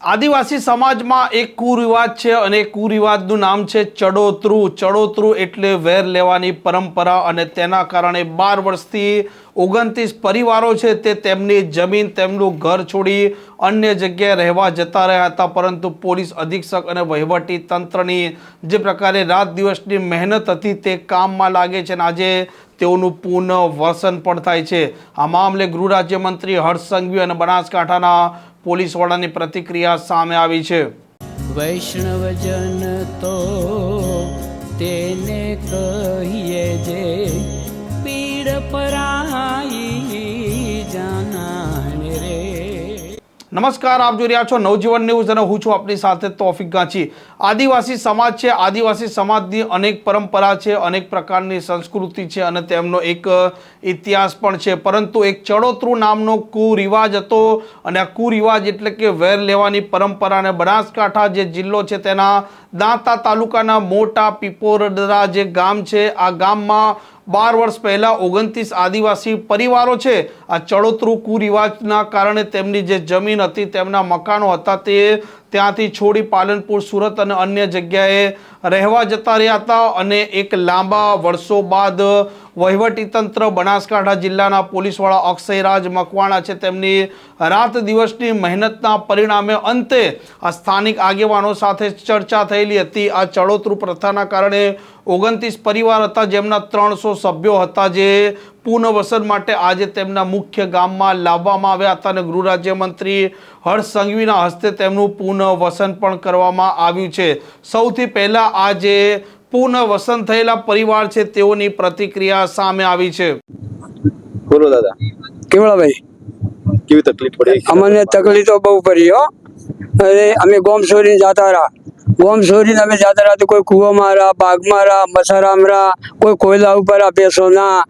આદિવાસી સમાજમાં એક કુરિવાજ છે અને કુરિવાજનું નામ છે ચડોતરું. ચડોતરું એટલે વેર લેવાની પરંપરા અને તેના કારણે બાર વર્ષથી ઓગણત્રીસ પરિવારો છે તે તેમની જમીન, તેમનું ઘર છોડી અન્ય જગ્યાએ રહેવા જતા રહ્યા હતા. પરંતુ પોલીસ અધિક્ષક અને વહીવટી તંત્રની જે પ્રકારે રાત દિવસની મહેનત હતી તે કામમાં લાગે છે અને આજે તેઓનું પુનઃ વસન પણ થાય છે. આ મામલે ગૃહ રાજ્યમંત્રી હર્ષ સંઘવી અને બનાસકાંઠાના પોલીસ વડાની પ્રતિક્રિયા સામે આવી છે. વૈષ્ણવજન તો તેને કહીએ જે પીડ પરાઈ નમસ્કાર, આપ જોઈ રહ્યા છો નવજીવન ન્યૂઝ અને હું છું આપની સાથે તોફિક ગાંચી. આદિવાસી સમાજ છે, આદિવાસી સમાજની અનેક પરંપરા છે, અનેક પ્રકારની સંસ્કૃતિ છે અને તેમનો એક ઇતિહાસ પણ છે. પરંતુ એક ચડોતરું નામનો કુરિવાજ હતો અને આ કુરિવાજ એટલે કે વેર લેવાની પરંપરા અને બનાસકાંઠા જે જિલ્લો છે, તેના દાંતા તાલુકાના મોટા પીપોરદરા જે ગામ છે, આ ગામમાં બાર વર્ષ પહેલાં ઓગણત્રીસ આદિવાસી પરિવારો છે. આ ચડોતરું કુરિવાજના કારણે તેમની જે જમીન હતી, તેમના મકાનો હતા, તે ત્યાંથી છોડી પાલનપુર, સુરત અને અન્ય જગ્યાએ રહેવા જતા રહ્યા હતા અને એક લાંબા વર્ષો બાદ વહીવટીતંત્ર બનાસકાંઠા જિલ્લાના પોલીસવાળા અક્ષયરાજ મકવાણા છે. તેમની રાત દિવસની મહેનતના પરિણામે અંતે આ સ્થાનિક આગેવાનો સાથે ચર્ચા થયેલી હતી. આ ચડોતરું પ્રથાના કારણે ઓગણત્રીસ પરિવાર હતા, જેમના ત્રણસો સભ્યો હતા, જે પુનઃવસન માટે આજે તેમના મુખ્ય ગામમાં લાવવામાં આવ્યા હતા અને ગૃહ રાજ્યમંત્રી હર્ષ સંઘવીના હસ્તે તેમનું પુનઃવસન પણ કરવામાં આવ્યું છે. સૌથી પહેલા આ જે પુનઃવસન થયેલા પરિવાર છે તેઓની પ્રતિક્રિયા સામે આવી છે. બોલો દાદા. કેવડાભાઈ કેવી તકલીફ પડી? અમને તકલીફ તો બહુ પડી હો. અરે અમે ગોમ છોડીને જતા રહ્યા. ગોમ છોડીને અમે જતા રહ્યા તો કોઈ કૂવામાં રહ્યા બાગમાં રહ્યા મસારામ રહ્યા કોઈ કોયલા ઉપર આ બેસોના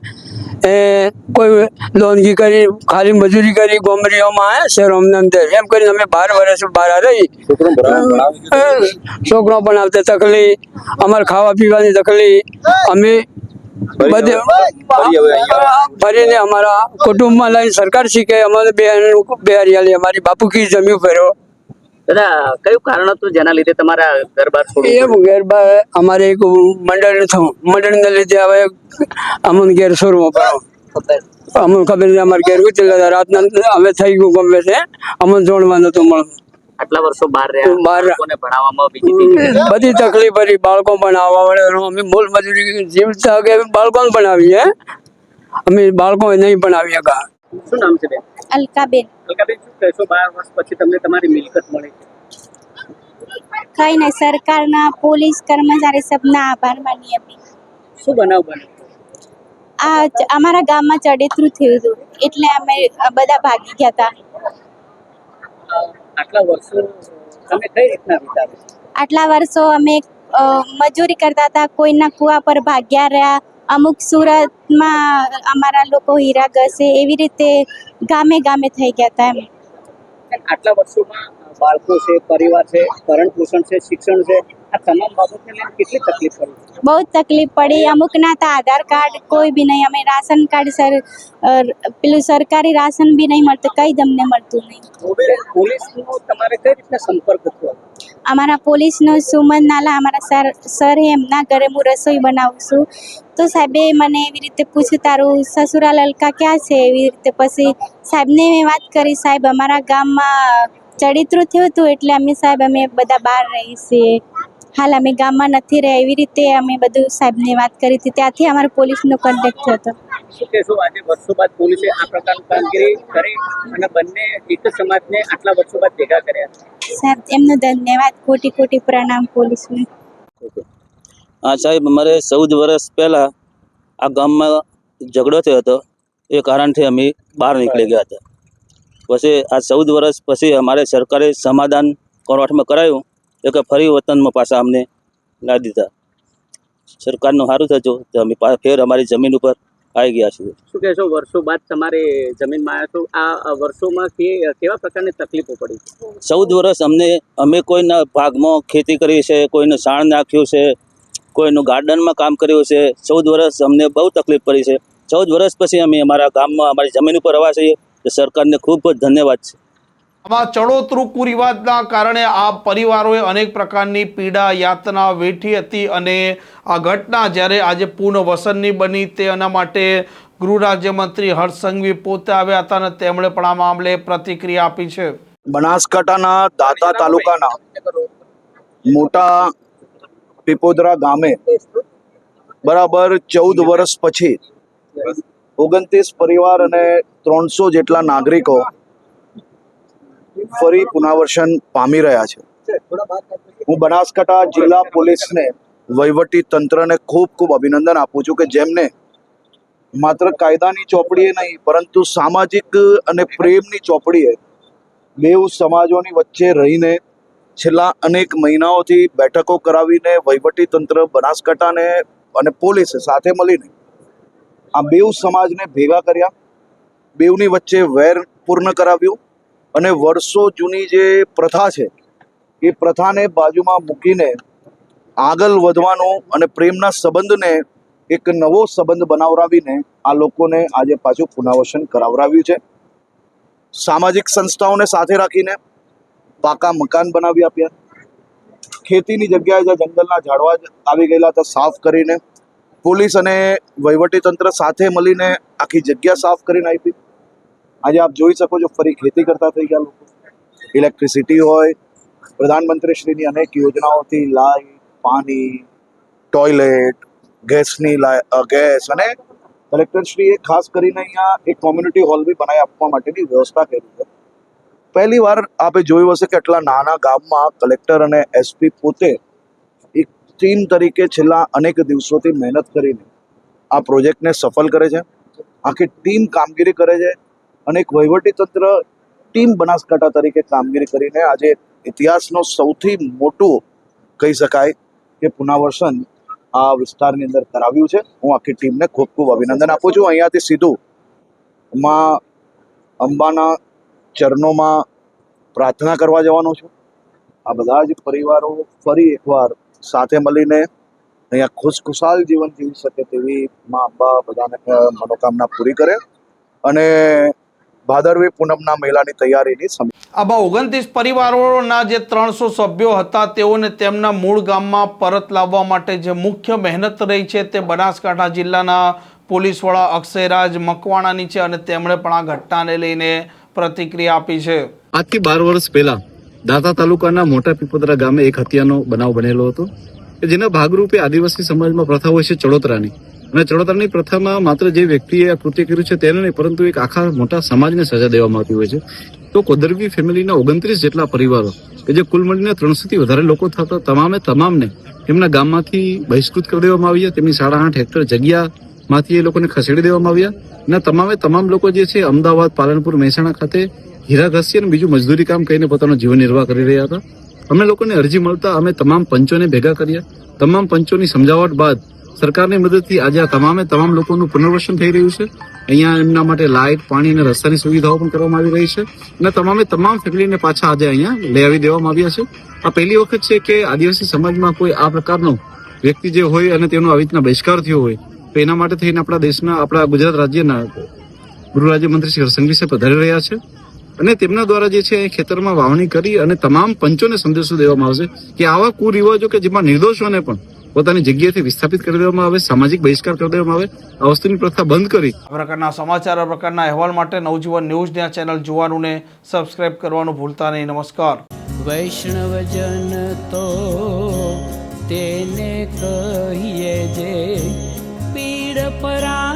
એ કોઈ લોનગી કરી ખાલી મજૂરી કરી ગોમરીઓમાં આયા શહેરોમાં અંદર. એમ કરીને અમે બાર વર્ષ બહાર રહી છોકરો પણ આવતા તકલીફ અમારે ખાવા પીવાની તકલીફ. અમે બધે ફરીને અમારા કુટુંબમાં લઈને સરકાર શીખે અમારે બે બે હરિયાળી અમારી બાપુ કી જમ્યું ફેરો દાદા કયું કારણ હતું જેના લીધે તમારા ગરબા છોડવું ગરબા અમારે એક મંડળ થયું. મંડળને લીધે હવે અમુન ઘેર શોરૂમ પડો અમુન ખબર. નહીં અમારે ઘેર ઉતરેલા રાતના અમે થઈ ગયું ગમે છે અમુન જોડવા નતું મળતું આટલા વર્ષો બહાર રહ્યા. બહાર. ભણાવવામાં બીજી બધી તકલીફ હતી. બાળકો પણ આવવા વળે અમે મૂળ મજૂરી જીવતા કે બાળકોને પણ આવીએ અમે બાળકો નહીં પણ આવી શકા શું નામ છે બેન? અલકાબેન. અલકાબેન શું કહેશો? બાર વર્ષ પછી તમને તમારી મિલકત મળી. કઈ નહીં સરકારના પોલીસ કર્મચારી સબના આભાર માનીએ અમે. શું બનાવ બન્યો? આ અમારા ગામમાં ચડેતરું થયું હતું એટલે અમે બધા ભાગી ગયા હતા. આટલા વર્ષો તમે કઈ રીતના વિતાવ્યું? આટલા વર્ષો અમે મજૂરી કરતા હતા કોઈના કુવા પર ભાગ્યા રહ્યા અમુક સુરતમાં અમારા લોકો હીરા ઘસે એવી રીતે ગામે ગામે થઈ ગયા હતા એમ. આટલા વર્ષોમાં બાળકો છે પરિવાર છે ભરણ પોષણ છે શિક્ષણ છે આ તમામ બાબતને લઈને કેટલી તકલીફ પડી? બહુ તકલીફ પડી. અમુકના તો આધાર કાર્ડ કોઈ બી નહીં. અમે રાશન કાર્ડ સર પેલું સરકારી રાશન બી નહીં મળતું કંઈ તમને મળતું નહીં. પોલીસનો તમારે કઈ રીતના સંપર્ક થયો અમારા પોલીસનો સુમન નાલા, અમારા સર સર એમના ઘરે હું રસોઈ બનાવું છું. તો સાહેબે મને એવી રીતે પૂછ્યું, તારું સસુરાલ અલકા ક્યાં છે? એવી રીતે પછી સાહેબને મેં વાત કરી, સાહેબ, અમારા ગામમાં ચડિત્રું થયું હતું એટલે અમે સાહેબ, અમે બધા બહાર રહીએ છીએ. હાલ અમે ગામમાં નથી રહ્યા. એવી રીતે અમે બધું સાહેબને વાત કરી હતી. ત્યાંથી અમારો પોલીસનો કોન્ટેક્ટ થયો હતો. શું કહેશો? આજે વર્ષો બાદ પોલીસે આ પ્રકારની કામગીરી કરી અને બંને એક જ સમાજને આટલા વર્ષો બાદ ભેગા કર્યા? સાહેબ એમનો ધન્યવાદ. કોટી કોટી પ્રણામ પોલીસને. હા સાહેબ અમારે ચૌદ વર્ષ પહેલા આ ગામમાં ઝઘડો થયો હતો. એ કારણથી અમે બહાર નીકળી ગયા હતા. પછી આ ચૌદ વર્ષ પછી અમારે સરકારે સમાધાન કોર્ટમાં કરાયું. કે ફરી વતનમાં પાછા અમને ના દીધા. સરકારનું સારું થયું તો અમે ફેર અમારી જમીન ઉપર આવી ગયા છીએ. શું કહેશો વર્ષો બાદ તમારે જમીનમાં આવ્યા છો? આ વર્ષોમાં કે કેવા પ્રકારની તકલીફો પડી? ચૌદ વર્ષ અમને અમે કોઈના ભાગમાં ખેતી કરી છે કોઈનું સાણ નાખ્યું છે કોઈનું ગાર્ડનમાં કામ કર્યું છે. ચૌદ વર્ષ અમને બહુ તકલીફ પડી છે. ચૌદ વર્ષ પછી અમે અમારા ગામમાં અમારી જમીન ઉપર રહેવા છીએ. તો સરકારને ખૂબ જ ધન્યવાદ છે. આમાં ચડોતરું કુરિવાજના કારણે આ પરિવારોએ અનેક પ્રકારની પીડા યાતના વેઠી હતી અને આ ઘટના જ્યારે આજે પૂર્ણ વસનની બની તેના માટે ગૃહ રાજ્યમંત્રી હર્ષ સંઘવી પોતે આવ્યા હતા અને તેમણે પણ આ મામલે પ્રતિક્રિયા આપી છે. બનાસકાંઠાના દાતા તાલુકાના મોટા પીપોદરા ગામે બરાબર ચૌદ વર્ષ પછી ઓગણત્રીસ પરિવાર અને ત્રણસો જેટલા નાગરિકો ફરી પુનર્વસન પામી રહ્યા છે. હું બનાસકાંઠા જિલ્લા પોલીસને વહીવટી તંત્રને ખૂબ ખૂબ અભિનંદન આપું છું કે જેમને માત્ર કાયદાની ચોપડીએ નહીં, પરંતુ સામાજિક અને પ્રેમની ચોપડીએ બેઉ સમાજોની વચ્ચે રહીને છેલ્લા અનેક મહિનાઓથી બેઠકો કરાવીને વહીવટી તંત્ર બનાસકાંઠાને અને પોલીસે સાથે મળીને આ બેઉ સમાજને ભેગા કર્યા, બેઉની વચ્ચે વેર પૂર્ણ કરાવ્યું. અને વર્ષો જૂની જે પ્રથા છે, એ પ્રથાને બાજુમાં મૂકીને આગળ વધવાનું અને પ્રેમના સંબંધને એક નવો સંબંધ બનાવરાવીને આ લોકોને આજે પાછું પુનર્વસન કરાવરાવ્યું છે. સામાજિક સંસ્થાઓને સાથે રાખીને પાકા મકાન બનાવી આપ્યા. ખેતીની જગ્યાએ જ્યાં જંગલના ઝાડવા આવી ગયેલા હતા, સાફ કરીને પોલીસ અને વહીવટી તંત્ર સાથે મળીને આખી જગ્યા સાફ કરીને આપી. આજે આપ જોઈ શકો છો ફરી ખેતી કરતા થઈ ગયા લોકો. ઇલેક્ટ્રિસિટી હોય, પ્રધાનમંત્રીશ્રીની અનેક યોજનાઓથી લાઈટ પાણી ટોયલેટ ગેસની ગેસ અને કલેક્ટરશ્રીએ ખાસ કરીને અહીંયા એક કોમ્યુનિટી હોલ બી બનાવી આપવા માટેની વ્યવસ્થા કરી છે. પહેલી વાર આપે જોયું હશે કે આટલા નાના ગામમાં કલેક્ટર અને એસપી પોતે એક ટીમ તરીકે છેલ્લા અનેક દિવસોથી મહેનત કરીને આ પ્રોજેક્ટને સફળ કરે છે. આખી ટીમ કામગીરી કરે છે. અને એક વહીવટી તંત્ર ટીમ બનાસકાંઠા તરીકે કામગીરી કરીને આજે ઇતિહાસનો સૌથી મોટું કહી શકાય કે પુનર્વસન આ વિસ્તારની અંદર કરાવ્યું છે. હું આખી ટીમને ખૂબ ખૂબ અભિનંદન આપું છું. અહીંયાથી સીધું માં અંબાના ચરણોમાં પ્રાર્થના કરવા જવાનો છું. આ બધા જ પરિવારો ફરી એકવાર સાથે મળીને અહીંયા ખુશખુશાલ જીવન જીવી શકે તેવી માં અંબા બધાને મનોકામના પૂરી કરે. અને ભાદરવી પૂનમના મેળાની તૈયારીની સમીક્ષા આમાં ઓગણત્રીસ પરિવારોના જે ત્રણસો સભ્યો હતા તેઓને તેમના મૂળ ગામમાં પરત લાવવા માટે જે મુખ્ય મહેનત રહી છે તે બનાસકાંઠા જિલ્લાના પોલીસ વડા અક્ષયરાજ મકવાણાની છે અને તેમણે પણ આ ઘટનાને લઈને પ્રતિક્રિયા આપી છે. આજથી બાર વર્ષ પહેલા દાતા તાલુકાના મોટા પીપોદરા ગામે એક હત્યાનો બનાવ બનેલો હતો કે જેના ભાગરૂપે આદિવાસી સમાજમાં પ્રથા હોય છે ચડોતરાની. અને ચડોતરની પ્રથામાં માત્ર જે વ્યક્તિએ આ કૃત્ય કર્યું છે તેને નહીં, પરંતુ એક આખા મોટા સમાજને સજા દેવામાં આવતી હોય છે. તો કોદરવી ફેમિલીના ઓગણત્રીસ જેટલા પરિવારો, કે જે કુલ મળીને ત્રણસોથી વધારે લોકો થતા, તમામે તમામને એમના ગામમાંથી બહિષ્કૃત કરી દેવામાં આવ્યા તેમની સાડા આઠ હેક્ટર જગ્યામાંથી એ લોકોને ખસેડી દેવામાં આવ્યા. અને તમામે તમામ લોકો જે છે અમદાવાદ, પાલનપુર, મહેસાણા ખાતે હીરા ઘસી અને બીજું મજદૂરી કામ કરીને પોતાનો જીવન નિર્વાહ કરી રહ્યા હતા. અમે લોકોને અરજી મળતા અમે તમામ પંચોને ભેગા કર્યા. તમામ પંચોની સમજાવટ બાદ સરકારની મદદથી આજે આ તમામે તમામ લોકોનું પુનર્વસન થઈ રહ્યું છે. અહીંયા એમના માટે લાઇટ, પાણી અને રસ્તાની સુવિધાઓ પણ કરવામાં આવી રહી છે. અને તમામે તમામ ફેમિલીને પાછા આજે અહીંયા લઈ આવી દેવામાં આવ્યા છે. આ પહેલી વખત છે કે આદિવાસી સમાજમાં કોઈ આ પ્રકારનો વ્યક્તિ જે હોય અને તેનો આવી રીતના બહિષ્કાર થયો હોય, તો એના માટે થઈને આપણા દેશના, આપણા ગુજરાત રાજ્યના ગૃહ રાજ્યમંત્રી શ્રી હરસંઘવી સાહેબ પધારી રહ્યા છે. અને તેમના દ્વારા જે છે ખેતરમાં વાવણી કરી અને તમામ પંચોને સંદેશો દેવામાં આવશે કે આવા કુરિવાજો કે જેમાં નિર્દોષોને પણ પોતાની જગ્યાએથી વિસ્થાપિત કરી દેવામાં આવે સામાજિક બહિષ્કાર કરી દેવામાં આવે આ વસ્તુની પ્રથા બંધ કરી. આ પ્રકારના સમાચાર આ પ્રકારના અહેવાલ માટે નવજીવન ન્યૂઝની આ ચેનલ જોવાનું ને સબસ્ક્રાઇબ કરવાનું ભૂલતા નહીં. નમસ્કાર. વૈષ્ણવજન તો તેને કહીએ જે પીડ પરા